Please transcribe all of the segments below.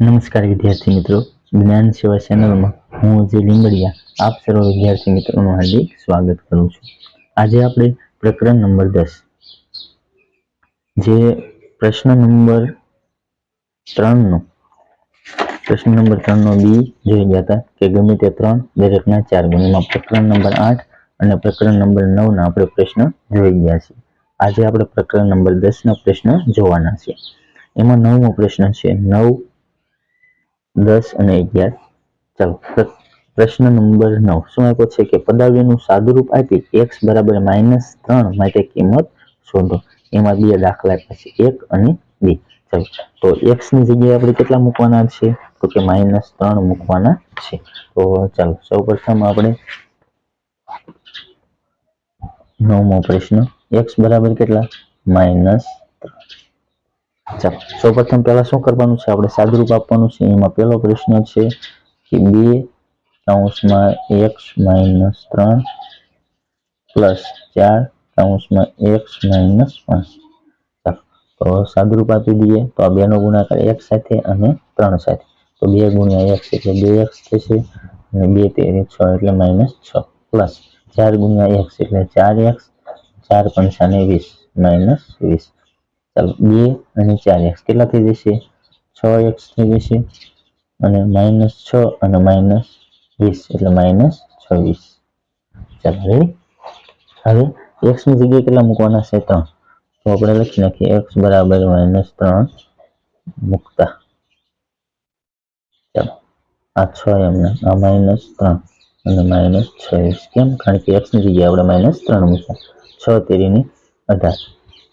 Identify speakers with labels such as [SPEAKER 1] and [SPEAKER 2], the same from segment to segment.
[SPEAKER 1] નમસ્કાર વિદ્યાર્થી મિત્રો, જ્ઞાન સેવા ચેનલમાં હું જે લીંબડિયા આપ સર્વ વિદ્યાર્થી મિત્રોનું હાર્દિક સ્વાગત કરું છું. આજે આપણે પ્રકરણ નંબર દસ, જે પ્રશ્ન નંબર ત્રણનો, પ્રશ્ન નંબર ત્રણનો બી જોઈ ગયા હતા કે ગમે તે ત્રણ, દરેકના ચાર ગુણ. એમાં પ્રકરણ નંબર આઠ અને પ્રકરણ નંબર નવના આપણે પ્રશ્ન જોઈ ગયા છે. આજે આપણે પ્રકરણ નંબર દસના પ્રશ્ન જોવાના છે. એમાં નવમો પ્રશ્ન છે, નવ દસ અને અગિયાર. ચાલો પ્રશ્ન નંબર નવ. શું આપ્યો છે કે પદાવલીનું સાદુરૂપ આપી એક્સ બરાબર માઇનસ ત્રણ માટે કિંમત શોધો. એમાં બે દાખલા આપ્યા છે, એક અને બે. ચાલો, તો એક્સની જગ્યાએ આપણે કેટલા મૂકવાના છે? તો કે માઇનસ ત્રણ મૂકવાના છે. તો ચાલો, સૌ આપણે નવમો પ્રશ્ન એક્સ બરાબર કેટલા? માઇનસ ચાલો, સૌપ્રથમ પહેલા શું કરવાનું છે? આપણે સાદરૂપ આપવાનું છે. એમાં પહેલો પ્રશ્ન છે કે બે કૌંસમાં એક્સ માઇનસ ત્રણ પ્લસ ચાર કૌંસમાં એક્સ માઇનસ પાંચ. ચાલો, તો સાદરૂપ આપી દઈએ. તો આ બેનો ગુણાકાર એક સાથે અને ત્રણ સાથે. તો બે ગુણ્યા એક્સ એટલે બે એક્સ થશે અને બે તેરી છ એટલે માઇનસ છ. પ્લસ ચાર ગુણ્યા એક્સ એટલે ચાર એક્સ. ચાર પંચાને વીસ. માઇનસ વીસ. ચાલો, બે અને ચાર એક્સ કેટલા થઈ જશે? છ એક્સ થઈ જશે અને માઇનસ છ અને માઇનસ વીસ, એટલે માઇનસ છવ્વીસ. ચાલો રેડી હવે એક્સની જગ્યાએ કેટલા મૂકવાના છે? ત્રણ. તો આપણે લખી નાખીએ એક્સ બરાબર માઇનસ ત્રણ મૂકતા. ચાલો, આ છ એમને, આ માઇનસ ત્રણ અને માઇનસ છવ્વીસ. કેમ? કારણ કે એક્સની જગ્યાએ આપણે માઇનસ ત્રણ મૂક્યા. છ તેરીની અઢાર.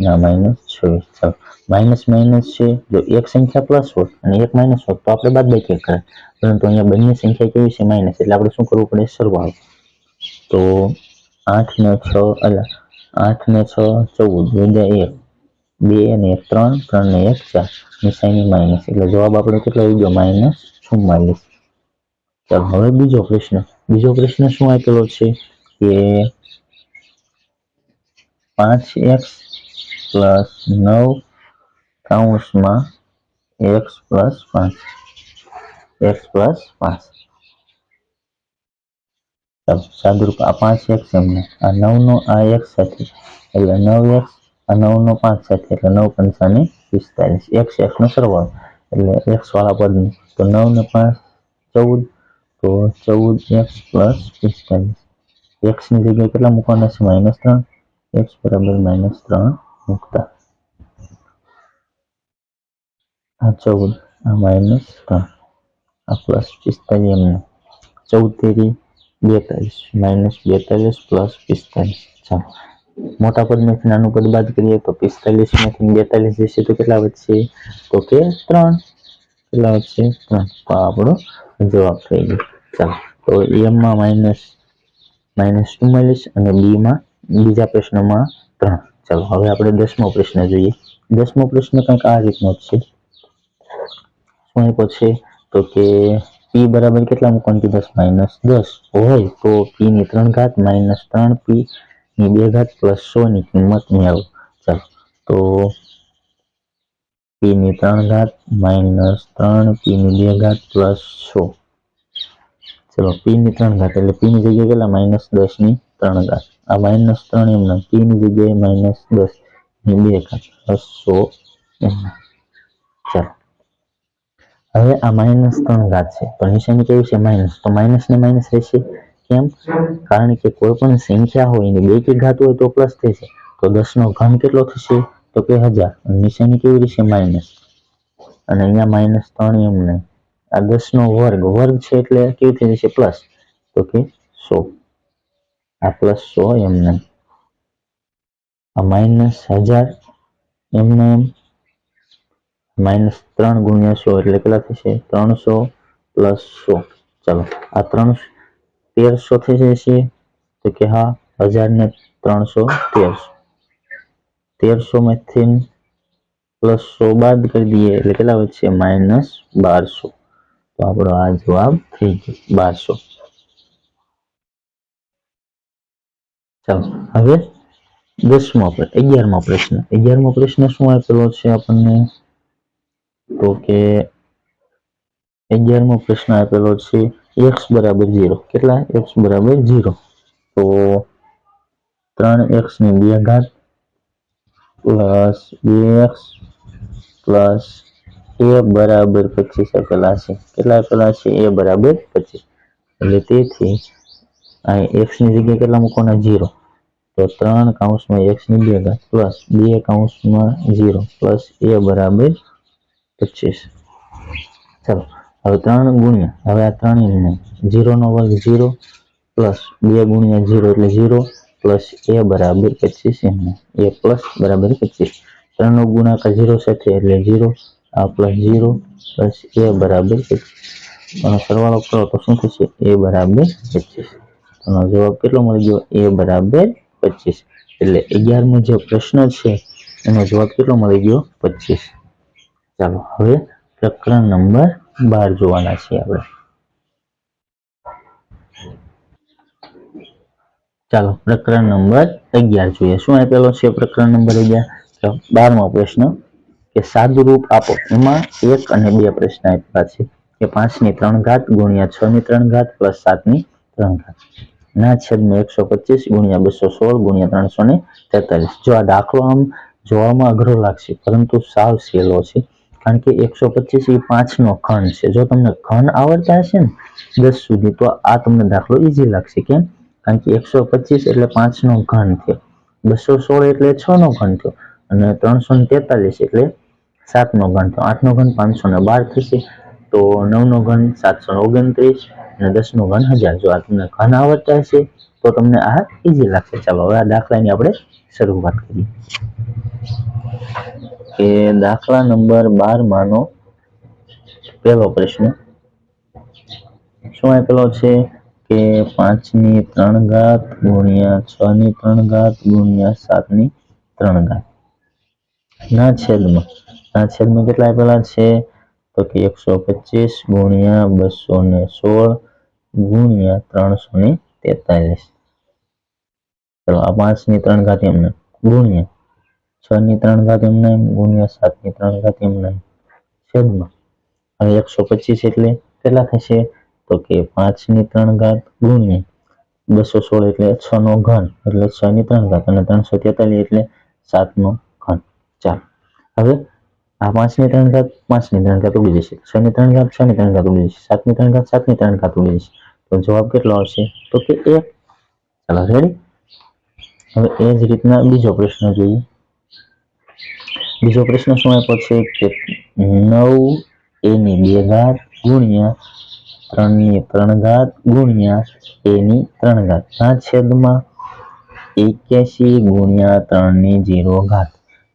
[SPEAKER 1] ના માઇનસ છવ્વીસ ચાલો. માઇનસ માઇનસ છે, જો એક સંખ્યા પ્લસ હોત અને એક માઇનસ હોત તો આપણે બાદ બાકી કરે પરંતુ અહીંયા બંને સંખ્યા કેવી છે? માઇનસ એટલે આપણે શું કરવું પડે? સરવાળો તો આઠ ને છ એટલે આઠ ને છ, ચૌદ. વજા એક. બે ને એક, ત્રણ. ત્રણ ને એક, ચાર. નિશાની માઇનસ એટલે જવાબ આપણો કેટલો આવી ગયો? માઇનસ ચુમ્માલીસ. ચાલો, હવે બીજો પ્રશ્ન. બીજો પ્રશ્ન શું આપેલો છે? કે પાંચ એક્સ પ્લસ નવ કાઉન્સમાં એક્સ પ્લસ પાંચ. એક્સ પ્લસ પાંચ. સાદુરૂપ, આ પાંચ એક્સ એમને. આ નવનો આ એક્સ સાથે. એટલે નવ એક્સ, આ નવનો પાંચ સાથે. એટલે નવ પંચાને પિસ્તાલીસ. એક્સ એક્સનો સરવાળો. એટલે એક્સ વાળા પદનું. તો નવ ને પાંચ, ચૌદ. તો ચૌદ એક્સ પ્લસ પિસ્તાલીસ. એક્સની જગ્યાએ કેટલા મૂકવાના છે? માઇનસ ત્રણ. એક્સ બરાબર માઇનસ ત્રણ. મૂકતા આ ચૌદ આ માઇનસ ત્રણ આ પ્લસ પિસ્તાલીસ એમને ચૌદ બેતાલીસ માઇનસ બેતાલીસ પ્લસ પિસ્તાલીસ ચાલો મોટા પદમાંથી નાનું પદ બાદ કરીએ તો પિસ્તાલીસમાંથી બેતાલીસ જશે તો કેટલા વધશે તો કે ત્રણ કેટલા વધશે ત્રણ તો આપણો જવાબ થઈ ગયો ચાલો તો એમમાં માઇનસ માઇનસ ચુમ્માલીસ અને બીમાં બીજા પ્રશ્નમાં ત્રણ ચાલો, હવે આપણે દસમો પ્રશ્ન જોઈએ. દસમો પ્રશ્ન કંઈક આ રીતનો જ છે. શું આપ્યો છે? તો કે પી બરાબર કેટલા મૂકવાનું? કીધું માઇનસ દસ હોય તો પી ની ત્રણ ઘાત માઇનસ ત્રણ પી ની બે ઘાત પ્લસ સો ની કિંમત મેળવો. ચાલો, તો પી ની ત્રણ ઘાત માઇનસ ત્રણ પી ની બે ઘાત પ્લસ સો. ચલો પી ની ત્રણ ઘાત એટલે પી ની જગ્યાએ કેટલા? માઇનસ દસની ત્રણ ઘાત. આ માઇનસ ત્રણ એમના પી ની જગ્યાએ માઇનસ દસ, ને બે પ્લસ સો ચાલો. હવે આ માઇનસ ત્રણ ઘાત છે. પણ નિશાની કેવું છે માઇનસ તો માઇનસ ને માઇનસ રહેશે. કેમ? કારણ કે કોઈ પણ સંખ્યા હોય ને બે કે ઘાત હોય તો પ્લસ થશે તો દસ નો ઘન કેટલો થશે? તો કે હજાર. નિશાની કેવી રહેશે? માઇનસ અને અહીંયા માઇનસ ત્રણ એમ નહીં. આ દસ નો વર્ગ વર્ગ છે એટલે કેવી થઈ જશે? પ્લસ તો કે સો. આ પ્લસ સો એમ નહીં આ માઇનસ હજાર એમને એમ માઇનસ ત્રણ ગુણ્યા સો એટલે કેટલા થશે ત્રણસો પ્લસ સો ચાલો આ ત્રણ તેરસો થઈ જશે તો કે હા હજાર ને ત્રણસો તેરસો તેરસો માંથી પ્લસ સો બાદ કરી દઈએ એટલે કેટલા વધશે માઇનસ બારસો તો આપણો આ જવાબ થઈ ગયો બારસો ચાલો, હવે દસમો અગિયારમો પ્રશ્ન. અગિયારમો પ્રશ્ન શું આપેલો છે આપણને? તો કે અગિયારમો પ્રશ્ન આપેલો છે એક્સ બરાબર ઝીરો. કેટલા? એક્સ બરાબર ઝીરો. તો ત્રણ એક્સની બે ઘાત પ્લસ બે એક્સ પ્લસ એ બરાબર પચીસ આપેલા છે. કેટલા આપેલા છે? એ બરાબર પચીસ. એટલે તેથી આ એક્સની જગ્યાએ કેટલા મૂકવાના? ઝીરો. તો ત્રણ કાઉન્સમાં એક્સની બે ઘાત પ્લસ બે કાઉન્સમાં ઝીરો પ્લસ એ બરાબર પચીસ ચલો હવે ત્રણ ગુણ્યા હવે આ ત્રણ એમને ઝીરોનો વર્ગ ઝીરો પ્લસ બે ગુણ્યા ઝીરો એટલે ઝીરો પ્લસ એ બરાબર પચીસ એમને એ પ્લસ બરાબર પચીસ ત્રણનો ગુણાકાર ઝીરો સાથે એટલે ઝીરો આ પ્લસ ઝીરો પ્લસ એ બરાબર પચીસ આનો સરવાળો કરો તો શું થશે એ બરાબર પચીસ આનો જવાબ કેટલો મળી ગયો એ બરાબર પચીસ. એટલે અગિયારમો જે પ્રશ્ન છે, એનો જવાબ કેટલો મળી ગયો? પચીસ. ચાલો, હવે પ્રકરણ નંબર બાર જોવાના છીએ આપણે. ચાલો, પ્રકરણ નંબર અગિયાર જોઈએ. શું આપેલો છે પ્રકરણ નંબર અગિયાર? બારમો પ્રશ્ન. કે સાદુરૂપ આપો. એમાં એક અને બે પ્રશ્ન આપ્યા છે. કે પાંચની ત્રણ ઘાત ગુણ્યા છ ની ત્રણ ઘાત પ્લસ સાતની ત્રણ ઘાત. ના છેદમાં એકસો પચીસ ગુણ્યા બસો સોળ ગુણ્યા ત્રણસો ને તેતાલીસ. જો આ દાખલો આમ જોવામાં અઘરો લાગશે, પરંતુ સાવ સહેલો છે, કારણ કે એકસો પચીસ એ પાંચનો ઘન છે. જો તમને ઘન આવડતા હશે ને દસ સુધી, તો આ તમને દાખલો ઈઝી લાગશે કેમ? કારણ કે એકસો પચીસ એટલે પાંચનો ઘન થયો. બસો સોળ એટલે છ નો ઘન થયો. અને ત્રણસો ને તેતાલીસ એટલે સાતનો ઘન થયો. આઠનો ઘન પાંચસો ને બાર થશે. તો નવનો ઘન સાતસો ને ઓગણત્રીસ. અને દસનો ઘન હજાર જો આ તમને ઘન આવડતા હશે, તો તમને આ ઈઝી લાગશે. ચાલો, હવે આ દાખલાની આપણે શરૂઆત કરીએ. કે દાખલા નંબર બાર માનો. પહેલો પ્રશ્ન. શું આપેલો છે? કે પાંચની ત્રણ ઘાત ગુણ્યા છ ની ત્રણ ઘાત ગુણ્યા સાતની ત્રણ ઘાત. ના છેદમાં. ના છેદમાં કેટલા આપેલા છે? તો કે એકસો પચીસ ગુણ્યા બસો ને સોળ ગુણ્યા ત્રણસો ને તેતાલીસ ચલો આ પાંચની ત્રણ ઘાત એમને ગુણ્યા છ ની ત્રણ ઘાત એમને ગુણ્યા સાતની ત્રણ ઘાત એમને છેદમાં હવે એકસો પચીસ એટલે કેટલા થશે તો કે પાંચની ત્રણ ઘાત ગુણ્યા બસો સોળ એટલે છ નો ઘન એટલે છ ની ત્રણ ઘાત અને ત્રણસો તેતાલીસ એટલે સાત નો ઘન ચાલો હવે આ પાંચની ત્રણ ઘાત પાંચની ત્રણ ઘાત ઉડી જશે છ ની ત્રણ ઘાત છ ની ત્રણ ઘાત ઉડી જશે સાતની ત્રણ ઘાત સાતની ત્રણ ઘાત ઉડી જશે તો જવાબ કેટલો આવશે? તો કે એક ચાલો રેડી હવે એ જ રીતના બીજો પ્રશ્ન જોઈએ. બીજો પ્રશ્ન શું આપ્યો છે કે નવ એની બે ઘાત ગુણ્યા ત્રણની ત્રણ ઘાત ગુણ્યા એની ત્રણ ઘાત. ના છેદમાં એક્યાસી ગુણ્યા ત્રણની ઝીરો ઘાત.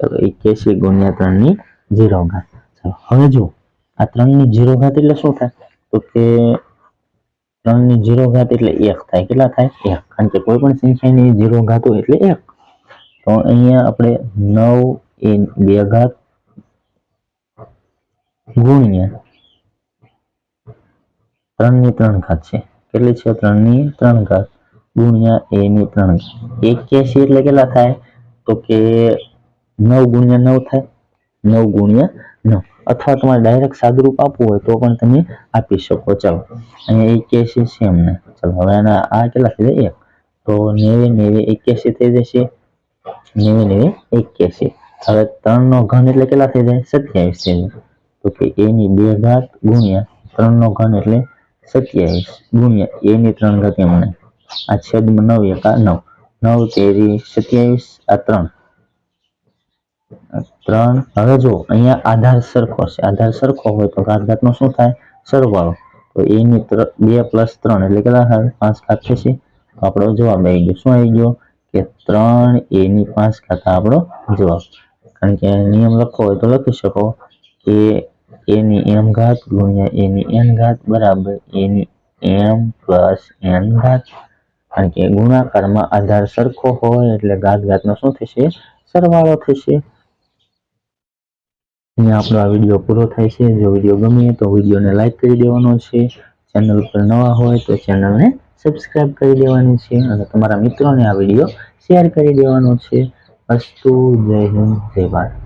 [SPEAKER 1] ચલો, એક્યાસી ગુણ્યા ત્રણની જીરો ઘાત. ચાલો, હવે જુઓ, આ ત્રણની ઝીરો ઘાત એટલે શું થાય? તો કે ત્રણની જીરો ઘાત એટલે એક થાય. કેટલા થાય? એક. કારણ કે કોઈ પણ સંખ્યાની જીરો ઘાત હોય એટલે એક. તો અહીંયા આપણે નવ એ બે ઘાત ગુણ્યા ત્રણની ત્રણ ઘાત છે. કેટલી છે? ત્રણની ત્રણ ઘાત. ગુણ્યા એ ની ત્રણ ઘાત. એક્યાસી એટલે કેટલા થાય? તો કે નવ ગુણ્યા નવ થાય. નવ ગુણ્યા નવ. અથવા તમારે ડાયરેક્ટ સાદુરૂપ આપવું હોય તો પણ તમે આપી શકો. ચાલો. અહીંયા એક્યાસી છે એમને ચાલો, હવે આના આ કેટલા થઈ જાય એક. તો નેવે નેવે એક્યાસી થઈ જશે. નેવે નેવે એક્યાસી હવે ત્રણનો ઘન એટલે કેટલા થઈ જાય સત્યાવીસ થઈ જાય. તો કે એની બે ઘાત ગુણ્યા ત્રણનો ઘન એટલે સત્યાવીસ ગુણ્યા એની ત્રણ ઘાત એમને આ છેદમાં નવ એકા નવ. નવ તેરી સત્યાવીસ આ ત્રણ. ત્રણ, હવે જો અહીંયા આધાર સરખો છે. આધાર સરખો હોય તો ઘાત ઘાતનો શું થાય? સરવાળો. તો એ ની બે પ્લસ ત્રણ એટલે કેટલા થાય? પાંચ ઘાત થશે. તો આપણો જવાબ આવી ગયો. શું આવી ગયો? કે ત્રણ એ ની પાંચ ઘાત આપણો જવાબ. કારણ કે નિયમ લખવો હોય તો લખી શકો. કે એ ની એમ ઘાત ગુણ્યા એ ની એન ઘાત બરાબર એ ની એમ પ્લસ એન ઘાત. કારણ કે ગુણાકારમાં આધાર સરખો હોય એટલે ઘાત ઘાતનો શું થશે? સરવાળો થશે. અહીંયા આપણો આ વીડિયો પૂરો થાય છે. જો વીડિયો ગમે તો વિડીયોને લાઈક કરી દેવાનો છે. ચેનલ પર નવા હોય તો ચેનલને સબસ્ક્રાઇબ કરી દેવાની છે અને તમારા મિત્રોને આ વીડિયો શેર કરી દેવાનો છે. અસ્તુ, જય હિન્દ, જય ભારત.